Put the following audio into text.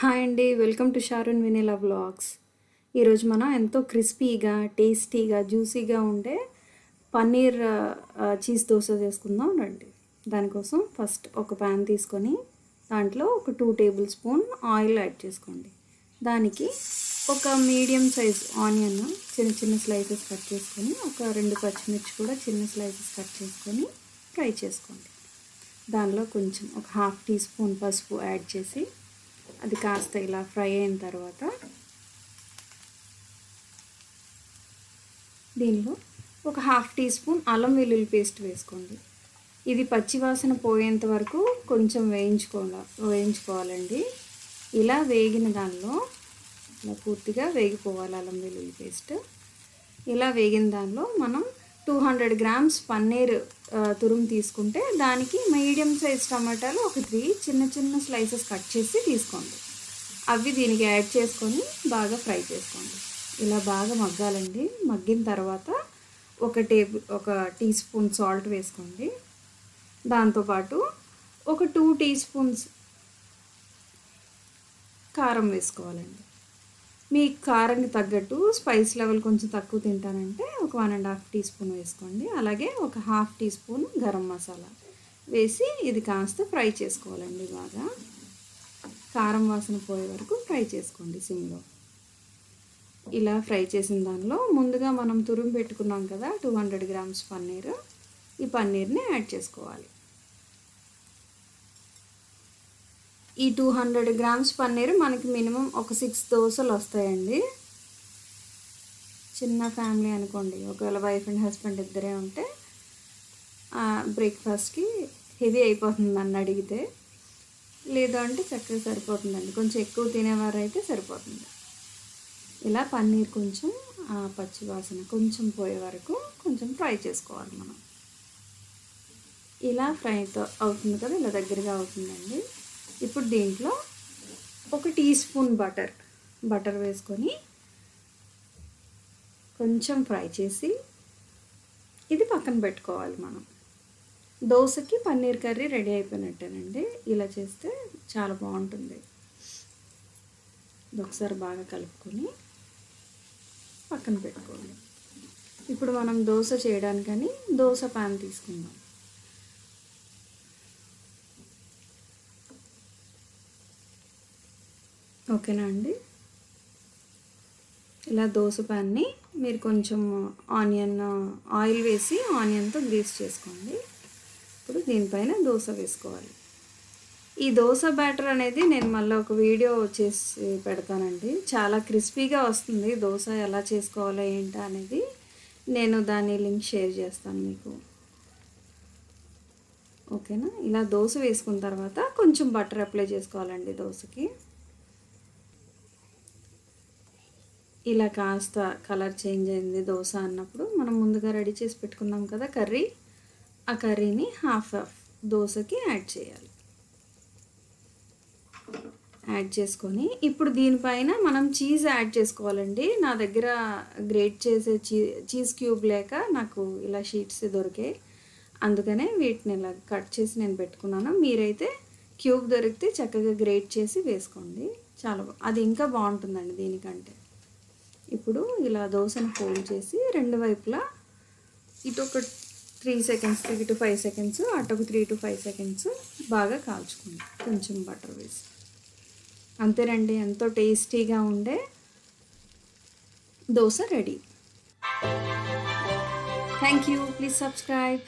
Hi అండి welcome to Sharun Vineela vlogs. ఈరోజు మనం ఎంతో క్రిస్పీగా టేస్టీగా జ్యూసీగా ఉండే పన్నీర్ చీజ్ దోశ చేసుకుందాం రండి. దానికోసం ఫస్ట్ ఒక ప్యాన్ తీసుకొని దాంట్లో ఒక two tablespoon oil add చేసుకోండి. దానికి ఒక మీడియం సైజ్ ఆనియన్ చిన్న చిన్న స్లైసెస్ కట్ చేసుకొని ఒక రెండు పచ్చిమిర్చి కూడా చిన్న స్లైసెస్ కట్ చేసుకొని ఫ్రై చేసుకోండి. దానిలో కొంచెం ఒక హాఫ్ టీ స్పూన్ పసుపు యాడ్ చేసి అది కాస్త ఇలా ఫ్రై అయిన తర్వాత దీనిలో ఒక హాఫ్ టీ స్పూన్ అల్లం వెల్లుల్లి పేస్ట్ వేసుకోండి. ఇది పచ్చివాసన పోయేంత వరకు కొంచెం వేయించుకో వేయించుకోవాలండి. ఇలా వేగిన దానిలో ఇలా పూర్తిగా వేగిపోవాలి అల్లం వెల్లుల్లి పేస్ట్. ఇలా వేగిన దానిలో మనం టూ హండ్రెడ్ గ్రామ్స్ పన్నీర్ తురుము తీసుకుంటే దానికి మీడియం సైజ్ టమాటాలు ఒక త్రీ చిన్న చిన్న స్లైసెస్ కట్ చేసి తీసుకోండి. అవి దీనికి యాడ్ చేసుకొని బాగా ఫ్రై చేసుకోండి. ఇలా బాగా మగ్గాలండి. మగ్గిన తర్వాత ఒక టేబుల్ ఒక టీ స్పూన్ సాల్ట్ వేసుకోండి. దాంతోపాటు ఒక టూ టీ స్పూన్స్ కారం వేసుకోవాలండి. మీ కారానికి తగ్గట్టు స్పైస్ లెవెల్ కొంచెం తక్కువ తింటానంటే ఒక one and half teaspoon వేసుకోండి. అలాగే ఒక half teaspoon garam masala వేసి ఇది కాస్త ఫ్రై చేసుకోవాలండి బాగా. కారం వాసన పోయే వరకు ఫ్రై చేసుకోండి సిమ్లో. ఇలా ఫ్రై చేసిన దానిలో ముందుగా మనం తురుము పెట్టుకున్నాం కదా టూ హండ్రెడ్ గ్రామ్స్ పన్నీర్. ఈ పన్నీర్ని యాడ్ చేసుకోవాలి. ఈ టూ హండ్రెడ్ గ్రామ్స్ పన్నీర్ మనకి మినిమం ఒక సిక్స్ దోశలు వస్తాయండి. చిన్న ఫ్యామిలీ అనుకోండి. ఒకవేళ వైఫ్ అండ్ హస్బెండ్ ఇద్దరే ఉంటే బ్రేక్ఫాస్ట్కి హెవీ అయిపోతుంది నన్ను అడిగితే లేదు అంటే చక్కగా సరిపోతుందండి. కొంచెం ఎక్కువ తినేవారు అయితే సరిపోతుంది. ఇలా పన్నీర్ కొంచెం ఆ పచ్చి వాసన కొంచెం పోయే వరకు కొంచెం ఫ్రై చేసుకోవాలి మనం. ఇలా ఫ్రైతో అవుతుంది కదా? ఇలా దగ్గరగా అవుతుందండి. ఇప్పుడు దీంట్లో ఒక టీ స్పూన్ బటర్ బటర్ వేసుకొని కొంచెం ఫ్రై చేసి ఇది పక్కన పెట్టుకోవాలి మనం. దోశకి పన్నీర్ కర్రీ రెడీ అయిపోయినట్టేనండి. ఇలా చేస్తే చాలా బాగుంటుంది. ఒకసారి బాగా కలుపుకొని పక్కన పెట్టుకోండి ఇప్పుడు మనం దోశ చేయడానికని దోశ పాన్ తీసుకుందాం. ఓకేనా అండి? ఇలా దోశ ప్యాన్ని మీరు కొంచెం ఆనియన్ ఆయిల్ వేసి ఆనియన్తో గ్రీస్ చేసుకోండి. ఇప్పుడు దీనిపైన దోశ వేసుకోవాలి. ఈ దోశ బ్యాటర్ అనేది నేను మళ్ళీ ఒక వీడియో చేసి పెడతానండి. చాలా క్రిస్పీగా వస్తుంది దోశ ఎలా చేసుకోవాలో ఏంటా అనేది. నేను దాని లింక్ షేర్ చేస్తాను మీకు. ఓకేనా? ఇలా దోశ వేసుకున్న తర్వాత కొంచెం బటర్ అప్లై చేసుకోవాలండి దోశకి. ఇలా కాస్త కలర్ చేంజ్ అయింది దోశ అన్నప్పుడు మనం ముందుగా రెడీ చేసి పెట్టుకున్నాం కదా కర్రీ. ఆ కర్రీని హాఫ్ హాఫ్ దోశకి యాడ్ చేయాలి. యాడ్ చేసుకొని ఇప్పుడు దీనిపైన మనం చీజ్ యాడ్ చేసుకోవాలండి. నా దగ్గర గ్రేట్ చేసే చీ చీజ్ క్యూబ్ లేక నాకు ఇలా షీట్స్ దొరికాయి. అందుకనే వీటిని ఇలా కట్ చేసి నేను పెట్టుకున్నాను. మీరైతే క్యూబ్ దొరికితే చక్కగా గ్రేట్ చేసి వేసుకోండి. చాలా అది ఇంకా బాగుంటుందండి దీనికంటే. ఇప్పుడు ఇలా దోశను ఫోల్డ్ చేసి రెండు వైపులా ఇటు ఒక three seconds three to five seconds అటు ఒక త్రీ టు ఫైవ్ సెకండ్స్ బాగా కాల్చుకోండి. కొంచెం బటర్ వేసి. అంతేనండి ఎంతో టేస్టీగా ఉండే dosa ready. Thank you please subscribe